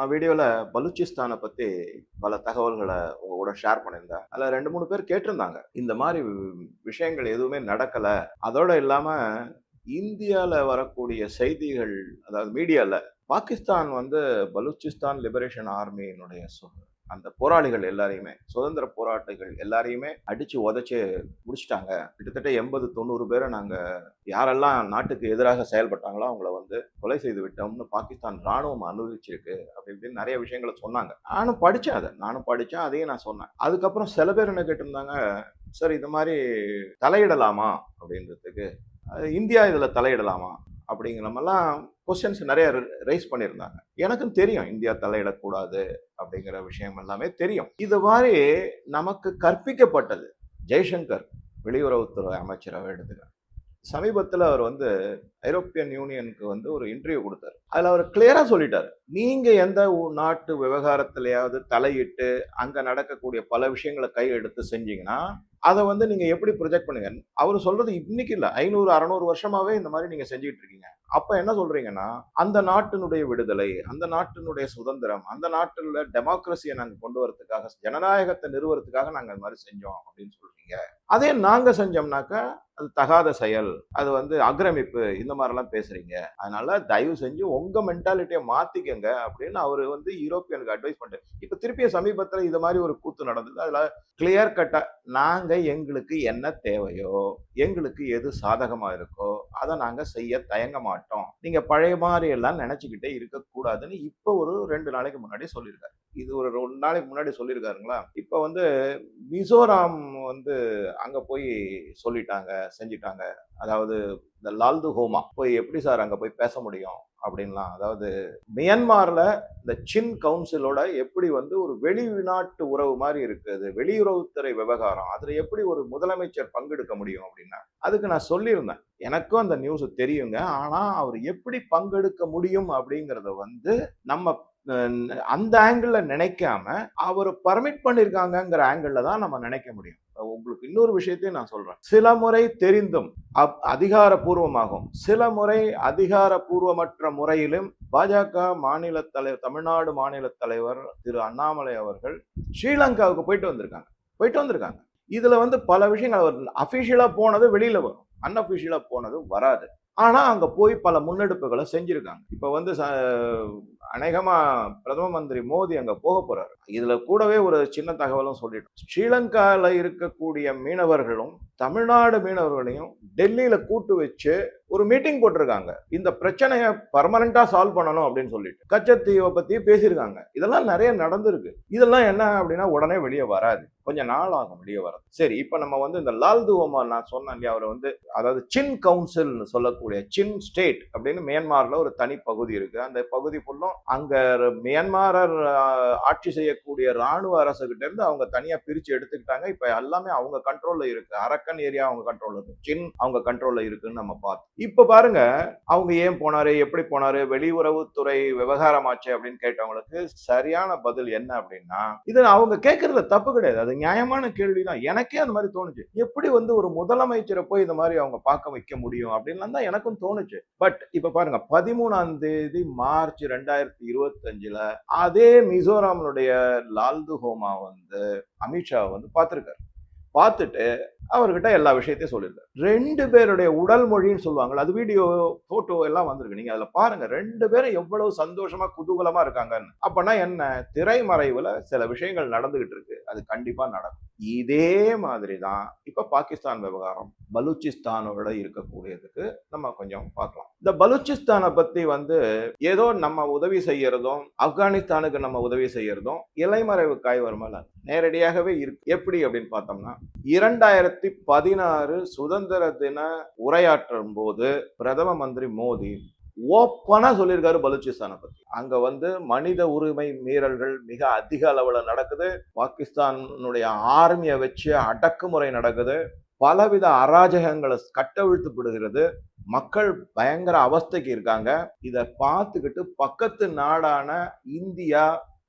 போன வீடியோவில் பலூச்சிஸ்தானை பற்றி பல தகவல்களை உங்க கூட ஷேர் பண்ணியிருந்தேன். அதில் ரெண்டு மூணு பேர் கேட்டிருந்தாங்க. இந்த மாதிரி வி- விஷயங்கள் எதுவுமே நடக்கலை. அதோடு இல்லாமல் இந்தியாவில் வரக்கூடிய செய்திகள் அதாவது மீடியாவில் பாகிஸ்தான் வந்து பலூச்சிஸ்தான் லிபரேஷன் ஆர்மியினுடைய அந்த போராளிகள் எல்லாரையுமே சுதந்திர போராட்டங்கள் எல்லாரையுமே அடிச்சு உதைச்சு முடிச்சிட்டாங்க கிட்டத்தட்ட எண்பது தொண்ணூறு பேரை நாங்கள் யாரெல்லாம் நாட்டுக்கு எதிராக செயல்பட்டாங்களோ அவங்கள வந்து கொலை செய்து விட்டோம்னு பாகிஸ்தான் ராணுவம் அனுபவிச்சிருக்கு அப்படி இப்படின்னு நிறைய விஷயங்களை சொன்னாங்க. நானும் படித்தேன் அதை. நானும் படித்தேன் அதையும் நான் சொன்னேன். அதுக்கப்புறம் சில பேர் என்ன கேட்டிருந்தாங்க சார் இது மாதிரி தலையிடலாமா? அப்படின்றதுக்கு இந்தியா இதில் தலையிடலாமா? அப்படிங்கிறமெல்லாம் கொஸ்டின்ஸ் நிறைய ரைஸ் பண்ணியிருந்தாங்க. எனக்கும் தெரியும் இந்தியா தலையிடக்கூடாது அப்படிங்கிற விஷயம் எல்லாமே தெரியும். இது மாதிரி நமக்கு கற்பிக்கப்பட்டது ஜெய்சங்கர் வெளியுறவுத்துறை அமைச்சராக எடுத்துக்கிறேன் சமீபத்தில் அவர் வந்து ஐரோப்பியன் யூனியனுக்கு வந்து ஒரு இன்டர்வியூ கொடுத்தாரு. அதில் அவர் கிளியராக சொல்லிட்டார். நீங்கள் எந்த நாட்டு விவகாரத்துலையாவது தலையிட்டு அங்கே நடக்கக்கூடிய பல விஷயங்களை கை எடுத்து செஞ்சீங்கன்னா அதை வந்து நீங்க எப்படி ப்ரொஜெக்ட் பண்ணுங்க? அவர் சொல்றது இன்னைக்கு இல்லை. ஐநூறு அறநூறு வருஷமாவே இந்த மாதிரி நீங்க செஞ்சுட்டு இருக்கீங்க. அப்ப என்ன சொல்றீங்கன்னா அந்த நாட்டினுடைய விடுதலை அந்த நாட்டினுடைய சுதந்திரம் அந்த நாட்டில் டெமோக்ரஸியை நாங்க கொண்டு வரதுக்காக ஜனநாயகத்தை நிறுவறதுக்காக நாங்க இந்த மாதிரி செஞ்சோம் அப்படின்னு சொல்றீங்க. அதே நாங்க செஞ்சோம்னாக்கா அது தகாத செயல். அது வந்து ஆக்கிரமிப்பு இந்த மாதிரிலாம் பேசுறீங்க. அதனால தயவு செஞ்சு உங்க மென்டாலிட்டியை மாத்திக்கங்க அப்படின்னு அவர் வந்து யூரோப்பியனுக்கு அட்வைஸ் பண்ணிட்டு இப்ப திருப்பிய சமீபத்தில் இது மாதிரி ஒரு கூத்து நடந்தது. அதுல கிளியர் கட்டா நாங்க எங்களுக்கு என்ன தேவையோ எங்களுக்கு எது சாதகமா இருக்கோ அதை நாங்க செய்ய தயங்க மாட்டோம். நீங்க பழைய மாதிரி எல்லாம் நினைச்சுக்கிட்டே இருக்கக்கூடாதுன்னு இப்ப ஒரு ரெண்டு நாளைக்கு முன்னாடி சொல்லியிருக்காரு. இது ஒரு ரெண்டு நாளைக்கு முன்னாடி சொல்லியிருக்காருங்களா? இப்போ வந்து மிசோராம் வந்து அங்கே போய் சொல்லிட்டாங்க. செஞ்சிட்டாங்க. அதாவது இந்த லால்து ஹோமா போய் எப்படி சார் அங்கே போய் பேச முடியும் அப்படின்லாம். அதாவது மியன்மாரில் இந்த சின் கவுன்சிலோட எப்படி வந்து ஒரு வெளிநாட்டு உறவு மாதிரி இருக்குது வெளியுறவுத்துறை விவகாரம். அதில் எப்படி ஒரு முதலமைச்சர் பங்கெடுக்க முடியும் அப்படின்னா அதுக்கு நான் சொல்லியிருந்தேன். எனக்கும் அந்த நியூஸ் தெரியுங்க. ஆனால் அவர் எப்படி பங்கெடுக்க முடியும் அப்படிங்கிறத வந்து நம்ம அந்த ஆங்கிள் நினைக்காம அவர் பர்மிட் பண்ணியிருக்காங்கங்கிற ஆங்கிள் தான் நம்ம நினைக்க முடியும். உங்களுக்கு இன்னொரு விஷயத்தையும் நான் சொல்றேன். சில முறை தெரிந்தும் அப்- அதிகாரப்பூர்வமாகும் சில முறை அதிகாரப்பூர்வமற்ற முறையிலும் பாஜக மாநில தலைவர் தமிழ்நாடு மாநில தலைவர் திரு அண்ணாமலை அவர்கள் ஸ்ரீலங்காவுக்கு போயிட்டு வந்திருக்காங்க. போயிட்டு வந்திருக்காங்க. இதுல வந்து பல விஷயங்கள் அவர் அபிஷியலா போனது வெளியில வரும். அன்அபிஷியலா போனது வராது. ஆனால் அங்கே போய் பல முன்னெடுப்புகளை செஞ்சுருக்காங்க. இப்போ வந்து ச- அநேகமாக பிரதம மந்திரி மோடி அங்கே போக போகிறாரு இதில் கூடவே ஒரு சின்ன தகவலும் சொல்லிட்டோம். ஸ்ரீலங்காவில் இருக்கக்கூடிய மீனவர்களும் தமிழ்நாடு மீனவர்களையும் டெல்லியில் கூட்டு வச்சு ஒரு மீட்டிங் போட்டிருக்காங்க. இந்த பிரச்சனையை பர்மனண்டாக சால்வ் பண்ணணும் அப்படின்னு சொல்லிட்டு. கச்சத்தீவை பற்றி பேசியிருக்காங்க. இதெல்லாம் நிறைய நடந்திருக்கு. இதெல்லாம் என்ன அப்படின்னா உடனே வெளியே வராது. கொஞ்சம் நாள் ஆகும் வெளியே வர சரி இப்போ நம்ம வந்து இந்த லால் துவமா நான் சொன்னேன் இல்லையா அவர் வந்து அதாவது சின் கவுன்சில்னு சொல்லக்கூடிய சின் ஸ்டேட் அப்படின்னு மியான்மாரில் ஒரு தனி பகுதி இருக்கு. அந்த பகுதி ஃபுல்லும் அங்க மியான்மாரர் ஆட்சி செய்யக்கூடிய ராணுவ அரசுகிட்ட இருந்து அவங்க தனியாக பிரித்து எடுத்துக்கிட்டாங்க. இப்போ எல்லாமே அவங்க கண்ட்ரோலில் இருக்கு. அரக்கன் ஏரியா அவங்க கண்ட்ரோலில் இருக்கு. சின் அவங்க கண்ட்ரோலில் இருக்குன்னு நம்ம பார்த்தோம். இப்போ பாருங்க அவங்க ஏன் போனாரு எப்படி போனாரு வெளியுறவுத்துறை விவகாரமாச்சு அப்படின்னு கேட்டவங்களுக்கு சரியான பதில் என்ன அப்படின்னா இது அவங்க கேட்கறதுல தப்பு கிடையாது. அது நியாயமான கேள்விதான். எனக்கே அந்த மாதிரி தோணுச்சு. எப்படி வந்து ஒரு முதலமைச்சரை போய் இந்த மாதிரி அவங்க பார்க்க வைக்க முடியும் அப்படின்லாம் தான் எனக்கும் தோணுச்சு. பட் இப்ப பாருங்க பதிமூணாம் தேதி மார்ச் ரெண்டாயிரத்தி இருபத்தஞ்சுல அதே மிசோராமனுடைய லால்து ஹோமா வந்து அமித்ஷா வந்து பார்த்துருக்காரு. பார்த்துட்டு அவர்கிட்ட எல்லா விஷயத்தையும் சொல்லியிருக்காரு. ரெண்டு பேருடைய உடல் மொழின்னு சொல்லுவாங்கள அது வீடியோ போட்டோ எல்லாம் வந்திருக்கு. நீங்க அதுல பாருங்க ரெண்டு பேரும் எவ்வளவு சந்தோஷமா குதூகலமா இருக்காங்கன்னு. அப்பனா என்ன திரைமறைவுல சில விஷயங்கள் நடந்துகிட்டு இருக்கு. அது கண்டிப்பா நடக்கும். இதே மாதிரி தான் இப்ப பாகிஸ்தான் விவகாரம் பலூச்சிஸ்தானோட இருக்கக்கூடியதுக்கு நம்ம கொஞ்சம் பார்க்கலாம். இந்த பலூச்சிஸ்தானை பத்தி வந்து ஏதோ நம்ம உதவி செய்யறதும் ஆப்கானிஸ்தானுக்கு நம்ம உதவி செய்யறதும் இலைமறைவு காய் வருமல்ல நேரடியாகவே இருக்கு எப்படி அப்படின்னு பார்த்தோம்னா இரண்டாயிரத்தி பதினாறு சுதந்திர தின உரையாற்றும் போது பிரதம மந்திரி மோடி ஓப்பனாக சொல்லியிருக்காரு பலூச்சிஸ்தானை பற்றி அங்கே வந்து மனித உரிமை மீறல்கள் மிக அதிக அளவில் நடக்குது. பாகிஸ்தானுடைய ஆர்மியை வச்சு அடக்குமுறை நடக்குது. பலவித அராஜகங்களை கட்டவிழ்த்துப்படுகிறது மக்கள் பயங்கர அவஸ்தைக்கு இருக்காங்க. இதை பார்த்துக்கிட்டு பக்கத்து நாடான இந்தியா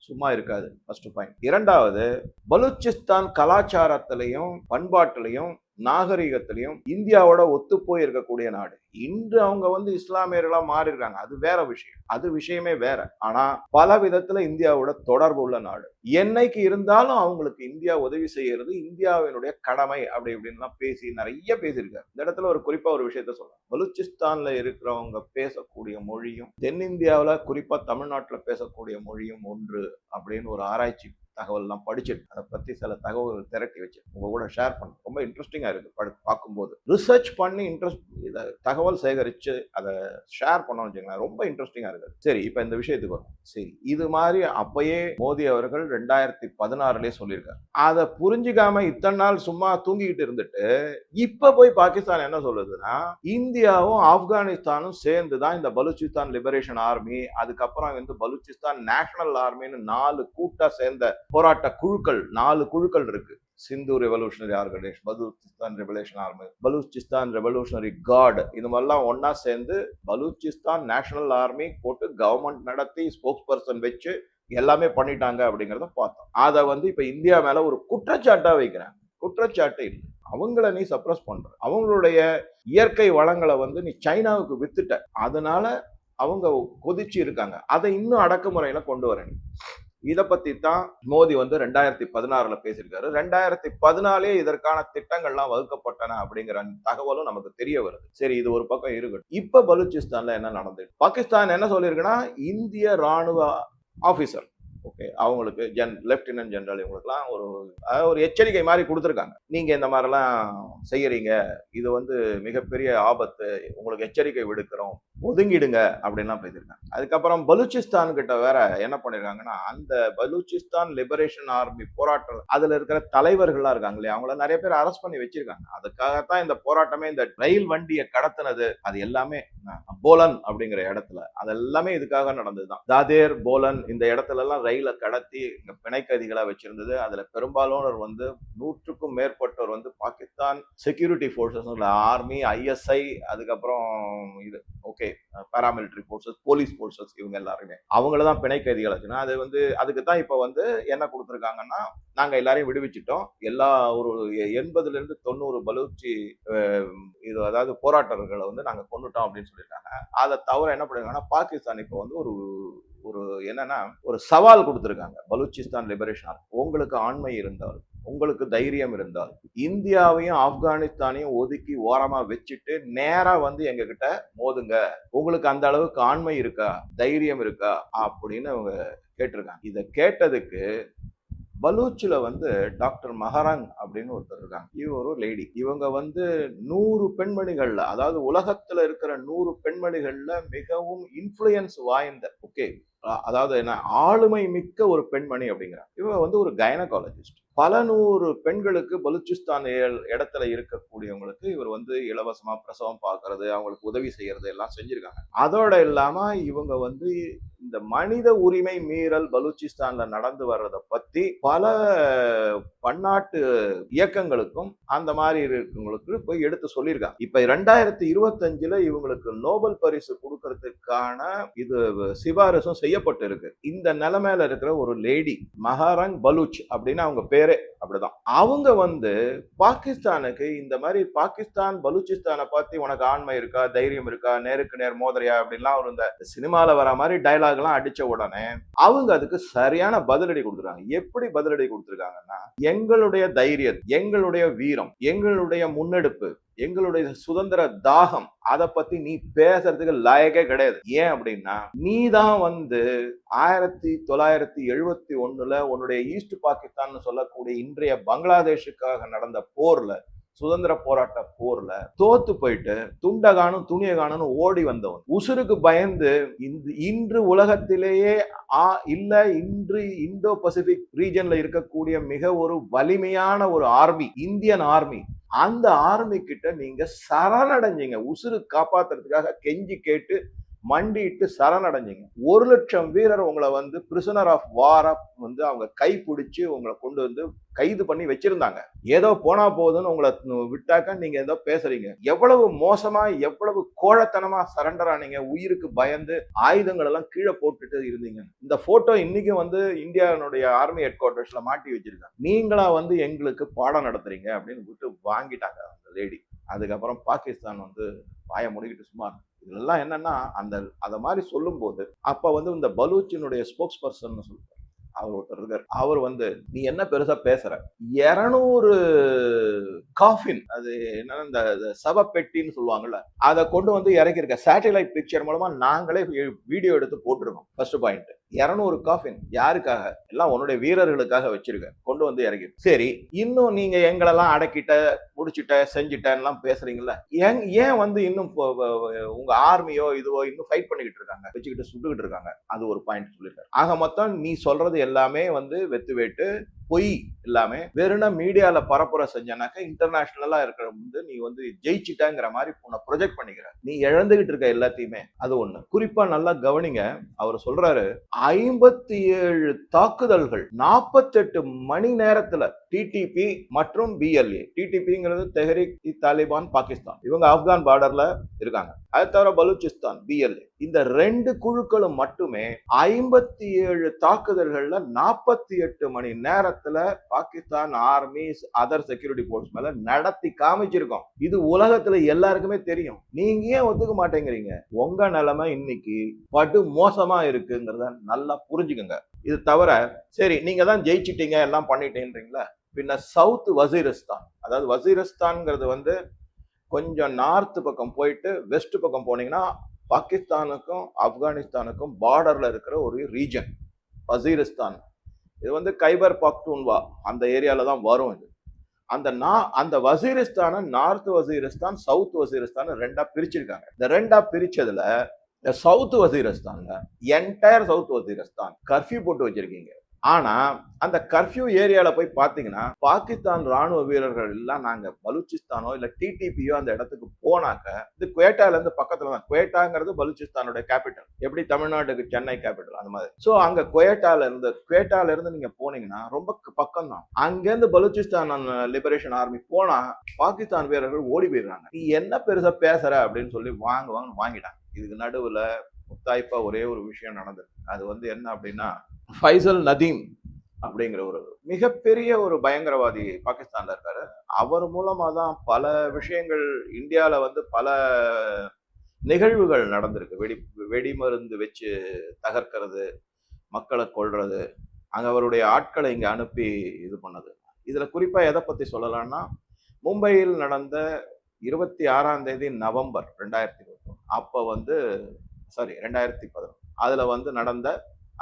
சும்மா இருக்காது. ஃபர்ஸ்ட் பாயிண்ட் இரண்டாவது பலூச்சிஸ்தான் கலாச்சாரத்திலையும் பண்பாட்டிலையும் நாகரிகத்திலையும் இந்தியாவோட ஒத்து போய் இருக்கக்கூடிய நாடு. இன்று அவங்க வந்து இஸ்லாமியர்களா மாறி இருக்காங்க அது வேற விஷயம். அது விஷயமே வேற. ஆனா பல விதத்துல இந்தியாவோட தொடர்பு உள்ள நாடு. என்னைக்கு இருந்தாலும் அவங்களுக்கு இந்தியா உதவி செய்யறது இந்தியாவினுடைய கடமை அப்படி இப்படின்லாம் பேசி நிறைய பேசியிருக்காரு. இந்த இடத்துல ஒரு குறிப்பா ஒரு விஷயத்த சொல்றேன். பலுச்சிஸ்தான்ல இருக்கிறவங்க பேசக்கூடிய மொழியும் தென்னிந்தியாவில் குறிப்பா தமிழ்நாட்டுல பேசக்கூடிய மொழியும் ஒன்று அப்படின்னு ஒரு ஆராய்ச்சி தகவல்லாம் படிச்சுட்டு அதை பற்றி சில தகவல்கள் திரட்டி வச்சு உங்க கூட ஷேர் பண்ண ரொம்ப இன்ட்ரெஸ்டிங்காக இருக்குது படி பார்க்கும்போது. ரிசர்ச் பண்ணி இன்ட்ரெஸ்ட் இதை தகவல் சேகரித்து அதை ஷேர் பண்ணோம்னு வச்சுங்களேன் ரொம்ப இன்ட்ரெஸ்டிங்காக இருக்குது. சரி இப்போ இந்த விஷயத்துக்கு வரும் சரி இது மாதிரி அப்பயே மோடி அவர்கள் ரெண்டாயிரத்தி பதினாறுலேயே சொல்லியிருக்காரு. அதை புரிஞ்சுக்காம இத்தனை நாள் சும்மா தூங்கிக்கிட்டு இருந்துட்டு இப்போ போய் பாகிஸ்தான் என்ன சொல்லுதுன்னா இந்தியாவும் ஆப்கானிஸ்தானும் சேர்ந்து தான் இந்த பலூச்சிஸ்தான் லிபரேஷன் ஆர்மி அதுக்கப்புறம் வந்து பலூச்சிஸ்தான் நேஷனல் ஆர்மின்னு நாலு கூட்டா சேர்ந்த போராட்ட குழுக்கள் நாலு குழுக்கள் இருக்கு. Sindhu revolutionary organisation Balochistan revolution army Balochistan revolutionary guard இது மாதிரிலாம் ஒன்னா சேர்ந்து பலூச்சிஸ்தான் நேஷனல் ஆர்மி போட்டு கவர்மெண்ட் நடத்தி ஸ்போக்ஸ் பர்சன் வச்சு எல்லாமே பண்ணிட்டாங்க அப்படிங்கிறத பார்த்தோம். அதை வந்து இப்போ இந்தியா மேல ஒரு குற்றச்சாட்டாக வைக்கிறாங்க. குற்றச்சாட்டு இல்லை. அவங்கள நீ சப்ரஸ் பண்ற. அவங்களுடைய இயற்கை வளங்களை வந்து நீ சைனாவுக்கு வித்துட்ட. அதனால அவங்க கொதிச்சு இருக்காங்க. அதை இன்னும் அடக்குமுறையில கொண்டு வரணும் இதை பத்தி தான் மோடி வந்து ரெண்டாயிரத்தி பதினாறுல பேசியிருக்காரு. ரெண்டாயிரத்தி பதினாலே இதற்கான திட்டங்கள்லாம் வகுக்கப்பட்டன அப்படிங்கிற தகவலும் நமக்கு தெரிய வருது. சரி இது ஒரு பக்கம் இருக்கட்டும். இப்ப பலூச்சிஸ்தான்ல என்ன நடந்தது பாகிஸ்தான் என்ன சொல்லியிருக்குன்னா இந்திய ராணுவ ஆபீசர் ஓகே அவங்களுக்கு ஜென் லெப்டினன்ட் ஜெனரல் இவங்களுக்குலாம் ஒரு அதாவது ஒரு எச்சரிக்கை மாதிரி கொடுத்துருக்காங்க. நீங்கள் இந்த மாதிரிலாம் செய்கிறீங்க இது வந்து மிகப்பெரிய ஆபத்து. உங்களுக்கு எச்சரிக்கை விடுக்கிறோம். ஒதுங்கிடுங்க அப்படின்லாம் பேசியிருக்காங்க. அதுக்கப்புறம் பலூச்சிஸ்தான் கிட்ட வேற என்ன பண்ணியிருக்காங்கன்னா அந்த பலூச்சிஸ்தான் லிபரேஷன் ஆர்மி போராட்டம் அதில் இருக்கிற தலைவர்கள்லாம் இருக்காங்க இல்லையா? அவங்கள நிறைய பேர் அரெஸ்ட் பண்ணி வச்சிருக்காங்க. அதுக்காகத்தான் இந்த போராட்டமே இந்த ரயில் வண்டியை கடத்தினது. அது எல்லாமே போலன் அப்படிங்கிற இடத்துல. அது எல்லாமே இதுக்காக நடந்ததுதான். தாதேர் போலன் இந்த இடத்துல எல்லாம் ரயிலை கடத்தி இங்க பிணைக்கைதிகளாக வச்சிருந்தது. அதுல பெரும்பாலானோர் வந்து நூற்றுக்கும் மேற்பட்டோர் வந்து Pakistan security forces army ISI அதுக்கப்புறம் இது okay paramilitary forces police forces இவங்க எல்லாருமே. அவங்கள தான் பிணைக்கைதிகள் வச்சுன்னா அது வந்து அதுக்கு தான் இப்போ வந்து என்ன கொடுத்துருக்காங்கன்னா நாங்கள் எல்லாரையும் விடுவிச்சிட்டோம். எல்லா ஒரு எண்பதுல இருந்து தொண்ணூறு பலூச்சி இது அதாவது போராட்டர்களை வந்து நாங்கள் கொண்டுட்டோம் அப்படின்னு சொல்லியிருக்காங்க அதை தவிர என்ன பண்ணிருக்காங்கன்னா பாகிஸ்தான் இப்போ வந்து ஒரு ஒரு என்னன்னா ஒரு சவால் கொடுத்துருக்காங்க. பலூச்சிஸ்தான் லிபரேஷன் உங்களுக்கு ஆண்மை இருந்தால் உங்களுக்கு தைரியம் இருந்தால் இந்தியாவையும் ஆப்கானிஸ்தானையும் ஒதுக்கி ஓரமா வச்சுட்டு நேரா வந்து எங்க கிட்ட மோதுங்க. உங்களுக்கு அந்த அளவுக்கு ஆண்மை இருக்கா? தைரியம் இருக்கா? அப்படின்னு அவங்க கேட்டிருக்காங்க. இதை கேட்டதுக்கு பலூச்சில் வந்து டாக்டர் மஹரங் அப்படின்னு ஒருத்தர் இருக்காங்க. இவங்க ஒரு லேடி இவங்க வந்து நூறு பெண்மணிகள்ல அதாவது உலகத்துல இருக்கிற நூறு பெண்மணிகள்ல மிகவும் இன்ஃப்ளூயன்ஸ் வாய்ந்த ஓகே அதாவது என்ன ஆளுமை மிக்க ஒரு பெண்மணி அப்படிங்கிறாங்க. இவங்க வந்து ஒரு கைனகாலஜிஸ்ட் பல நூறு பெண்களுக்கு பலூச்சிஸ்தான் இடத்துல இருக்கக்கூடியவங்களுக்கு இவர் வந்து இலவசமா பிரசவம் பார்க்கறது அவங்களுக்கு உதவி செய்யறது எல்லாம் செஞ்சிருக்காங்க. அதோட இல்லாம இவங்க வந்து இந்த மனித உரிமை மீறல் பலூச்சிஸ்தான்ல நடந்து வர்றத பத்தி பல பன்னாட்டு இயக்கங்களுக்கும் அந்த மாதிரி இருக்கவங்களுக்கு போய் எடுத்து சொல்லியிருக்காங்க. இப்ப ரெண்டாயிரத்தி இருபத்தஞ்சுல இவங்களுக்கு நோபல் பரிசு கொடுக்கறதுக்கான இது சிபாரிசும் செய்யப்பட்டு இருக்கு இந்த நிலைமையில இருக்கிற ஒரு லேடி மகாரங் பலூச் அப்படின்னு அவங்க பேர் அப்படிதான். அவங்க வந்து பாகிஸ்தானுக்கு இந்த மாதிரி பாகிஸ்தான் பலூச்சிஸ்தானை பார்த்து உனக்கு ஆண்மை இருக்கா தைரியம் இருக்கா நேருக்கு நேர் மோதிரியா அப்படின்லாம் ஒரு இந்த சினிமால வர மாதிரி டைலாக் எல்லாம் அடிச்ச உடனே அவங்க அதுக்கு சரியான பதிலடி கொடுத்துருக்காங்க. எப்படி பதிலடி கொடுத்துருக்காங்கன்னா எங்களுடைய தைரியம் எங்களுடைய வீரம் எங்களுடைய முன்னெடுப்பு எங்களுடைய சுதந்திர தாகம் அதை பத்தி நீ பேசுறதுக்கு லாயக்கே கிடையாது. ஏன் அப்படின்னா நீ தான் வந்து ஆயிரத்தி தொள்ளாயிரத்தி எழுபத்தி ஒண்ணுல உன்னுடைய ஈஸ்ட் பாகிஸ்தான் சொல்லக்கூடிய இன்றைய பங்களாதேஷுக்காக நடந்த போர்ல சுதந்திர போராட்ட போர்ல தோத்து போயிட்டு துண்டகானும் துணியகானும் ஓடி வந்தவன். உசுருக்கு பயந்து இன்று உலகத்திலேயே ஆ இல்ல இன்று இந்தோ பசிபிக் ரீஜன்ல இருக்கக்கூடிய மிக ஒரு வலிமையான ஒரு ஆர்மி இந்தியன் ஆர்மி அந்த ஆர்மி கிட்ட நீங்க சரணடைஞ்சீங்க. உசுறு காப்பாத்துறதுக்காக கெஞ்சி கேட்டு மண்டிட்டு சரணடைஞ்சிங்க. ஒரு லட்சம் வீரர் உங்களை வந்து பிரிசனர் ஆஃப் வாரா வந்து அவங்க கை பிடிச்சி உங்களை கொண்டு வந்து கைது பண்ணி வச்சிருந்தாங்க. ஏதோ போனா போகுதுன்னு உங்களை விட்டாக்க நீங்க ஏதோ பேசுறீங்க. எவ்வளவு மோசமா எவ்வளவு கோழத்தனமா சரண்டர் ஆனீங்க. உயிருக்கு பயந்து ஆயுதங்கள் எல்லாம் கீழே போட்டுட்டு இருந்தீங்க. இந்த போட்டோ இன்னைக்கு வந்து இந்தியாவுடைய ஆர்மி ஹெட் குவார்டர்ஸ்ல மாட்டி வச்சிருக்காங்க. நீங்களா வந்து எங்களுக்கு பாடம் நடத்துறீங்க அப்படின்னு விட்டு வாங்கிட்டாங்க அந்த லேடி அதுக்கப்புறம் பாகிஸ்தான் வந்து வாய முடிக்கிட்டு சும்மா இதெல்லாம் என்னன்னா அந்த அதை மாதிரி சொல்லும்போது அப்போ வந்து இந்த பலூச்சினுடைய ஸ்போக்ஸ் பர்சன் சொல்லுவார் அவர் ஒருத்தர் இருக்கார். அவர் வந்து நீ என்ன பெருசா பேசுற? இருநூறு காஃபின் அது என்னன்னா இந்த இந்த சவப்பெட்டின்னு சொல்லுவாங்கல்ல அதை கொண்டு வந்து இறக்கியிருக்க. சேட்டலைட் பிக்சர் மூலமா நாங்களே வீடியோ எடுத்து போட்டிருக்கோம். ஃபர்ஸ்ட் பாயிண்ட் இரநூறு காஃபின் யாருக்காக? எல்லாம் உன்னுடைய வீரர்களுக்காக வச்சிருக்க. கொண்டு வந்து இறங்கி சரி இன்னும் நீங்க எங்களெல்லாம் அடக்கிட்ட முடிச்சிட்ட செஞ்சிட்டேன்லாம் பேசுறீங்களா ஏன் ஏன் வந்து இன்னும் உங்க ஆர்மியோ இதுவோ இன்னும் ஃபைட் பண்ணிக்கிட்டு இருக்காங்க? வச்சுக்கிட்டு சுட்டுக்கிட்டு இருக்காங்க. அது ஒரு பாயிண்ட் சொல்லியிருக்காரு. ஆக மொத்தம் நீ சொல்றது எல்லாமே வந்து வெத்து வேட்டு பொய் எல்லாமே வெறும்னா மீடியால பரப்புரை செஞ்சனாக்க இன்டர்நேஷனலா இருக்கிற வந்து நீ வந்து ஜெயிச்சிட்டாங்கிற மாதிரி உன்னை ப்ரொஜெக்ட் பண்ணிக்கிற நீ இழந்துகிட்டு இருக்க எல்லாத்தையுமே. அது ஒண்ணு. குறிப்பா நல்லா கவனிங்க. அவர் சொல்றாரு ஐம்பத்தி ஏழு தாக்குதல்கள் நாற்பத்தெட்டு மணி நேரத்துல டிடிபி மற்றும் பிஎல்ஏ டிடிபிங்கிறது தெஹரிக் இ தாலிபான் பாகிஸ்தான். இவங்க ஆப்கான் பார்டர்ல இருக்காங்க. அது தவிர பலூச்சிஸ்தான் பிஎல்ஏ இந்த ரெண்டு குழுக்களும் மட்டுமே ஐம்பத்தி ஏழு தாக்குதல்கள்ல நாற்பத்தி எட்டு மணி நேரத்துல Pakistan army other security force மேல நடத்தி காமிச்சிருக்கோம். இது உலகத்துல எல்லாருக்குமே தெரியும். நீங்க ஏன் ஒத்துக்க மாட்டேங்கிறீங்க? உங்க நிலைமை இன்னைக்கு படு மோசமா இருக்குங்கிறத நல்லா புரிஞ்சுக்கோங்க. இது தவிர சரி நீங்க தான் ஜெயிச்சிட்டீங்க எல்லாம் பண்ணிட்டேன்றீங்களா பின்ன சவுத் வசீரிஸ்தான். அதாவது வசீரிஸ்தான்ங்கிறது வந்து கொஞ்சம் நார்த் பக்கம் போயிட்டு வெஸ்ட் பக்கம் போனீங்கன்னா பாகிஸ்தானுக்கும் ஆப்கானிஸ்தானுக்கும் பார்டர்ல இருக்கிற ஒரு ரீஜன் வசீரிஸ்தான் இது வந்து கைபர் பக்தூன்வா அந்த ஏரியால தான் வரும் இது. அந்த நா அந்த வசீரிஸ்தானை நார்த் வசீரிஸ்தான் சவுத் வசீரிஸ்தான் ரெண்டா பிரிச்சிருக்காங்க. இந்த ரெண்டா பிரிச்சதுல இந்த சவுத் வசீரஸ்தான்ல என்டையர் சவுத் வசீரஸ்தான் கர்ஃபியூ போட்டு வச்சிருக்கீங்க. ஆனா அந்த கர்ஃபியூ ஏரியால போய் பாத்தீங்கன்னா பாகிஸ்தான் ராணுவ வீரர்கள் எல்லாம் நாங்க பலூச்சிஸ்தானோ இல்ல டிடிபியோ அந்த இடத்துக்கு போனாக்க இது குவேட்டால இருந்து பக்கத்துல தான். குவேட்டாங்கிறது பலூச்சிஸ்தானோட கேபிட்டல் எப்படி தமிழ்நாட்டுக்கு சென்னை கேபிட்டல் அந்த மாதிரி. சோ அங்க குவேட்டால இருந்து குவேட்டால இருந்து நீங்க போனீங்கன்னா ரொம்ப பக்கம் தான் அங்கேருந்து பலூச்சிஸ்தான் லிபரேஷன் ஆர்மி போனா பாகிஸ்தான் வீரர்கள் ஓடி போயிடுறாங்க. நீ என்ன பெருசா பேசுற அப்படின்னு சொல்லி வாங்க வாங்க வாங்கிட்டாங்க. இதுக்கு நடுவுல முத்தாய்ப்பா ஒரே ஒரு விஷயம் நடந்தது அது வந்து என்ன அப்படின்னா ஃபைசல் நதீம் அப்படிங்கிற ஒரு மிகப்பெரிய ஒரு பயங்கரவாதி பாகிஸ்தான்ல இருக்காரு. அவர் மூலமா தான் பல விஷயங்கள் இந்தியாவில் வந்து பல நிகழ்வுகள் நடந்திருக்கு. வெடி வெடிமருந்து வச்சு தகர்க்கிறது மக்களை கொள்றது அங்க அவருடைய ஆட்களை இங்க அனுப்பி இது பண்ணது. இதுல குறிப்பா எதை பத்தி சொல்லலாம்னா மும்பையில் நடந்த இருபத்தி ஆறாம் தேதி நவம்பர் ரெண்டாயிரத்தி இருபத்தி அப்போ வந்து சாரி ரெண்டாயிரத்தி பதினொன்று அதுல வந்து நடந்த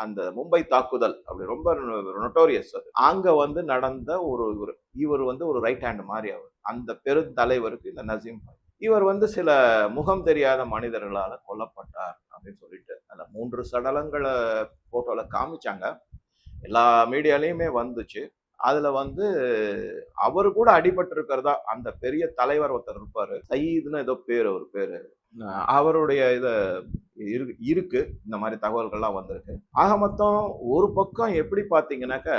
அந்த மும்பை தாக்குதல் அப்படி ரொம்ப நொட்டோரியஸ் அது. அங்க வந்து நடந்த ஒரு இவர் இவர் வந்து ஒரு ரைட் ஹேண்ட் மாதிரி அவர். அந்த பெருந்தலைவருக்கு இந்த நசீம் இவர் வந்து சில முகம் தெரியாத மனிதர்களால் கொல்லப்பட்டார் அப்படின்னு சொல்லிட்டு அந்த மூன்று சடலங்களை போட்டோல காமிச்சாங்க. எல்லா மீடியாலையுமே வந்துச்சு. அதுல வந்து அவர் கூட அடிபட்டு இருக்கிறதா அந்த பெரிய தலைவர் ஒருத்தர் இருப்பாரு. சயீதுன்னு ஏதோ பேர் ஒரு பேரு. அவருடைய இதை இரு- இருக்கு. இந்த மாதிரி தகவல்கள்லாம் வந்திருக்கு. ஆக மொத்தம் ஒரு பக்கம் எப்படி பார்த்தீங்கன்னாக்க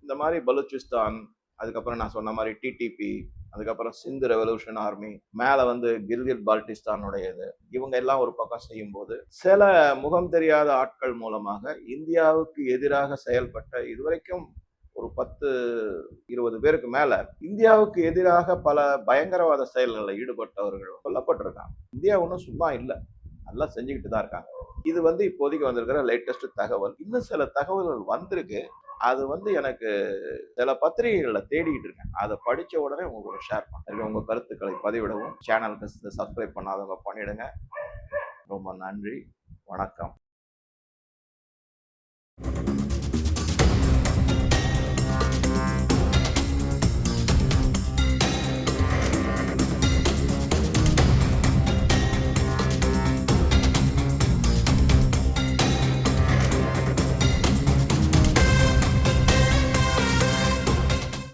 இந்த மாதிரி பலூச்சிஸ்தான் அதுக்கப்புறம் நான் சொன்ன மாதிரி டிடிபி அதுக்கப்புறம் சிந்து ரெவல்யூஷன் ஆர்மி மேலே வந்து கில்கிட் பால்டிஸ்தானுடைய இது இவங்க எல்லாம் ஒரு பக்கம் செய்யும்போது சில முகம் தெரியாத ஆட்கள் மூலமாக இந்தியாவுக்கு எதிராக செயல்பட்ட இதுவரைக்கும் ஒரு பத்து இருபது பேருக்கு மேல இந்தியாவுக்கு எதிராக பல பயங்கரவாத செயல்களில் ஈடுபட்டவர்கள் கொல்லப்பட்டிருக்காங்க. இந்தியா ஒன்றும் சும்மா இல்லை. நல்லா செஞ்சுக்கிட்டு தான் இருக்காங்க. இது வந்து இப்போதைக்கு வந்திருக்கிற லேட்டஸ்ட் தகவல். இன்னும் சில தகவல்கள் வந்திருக்கு. அது வந்து எனக்கு சில பத்திரிகைகளில் தேடிட்டு இருக்கேன். அதை படித்த உடனே உங்களுக்கு ஷேர் பண்ணுறேன் உங்கள் கருத்துக்களை பதிவிடவும். சேனலுக்கு சப்ஸ்கிரைப் பண்ணாதவங்க பண்ணிடுங்க. ரொம்ப நன்றி. வணக்கம்.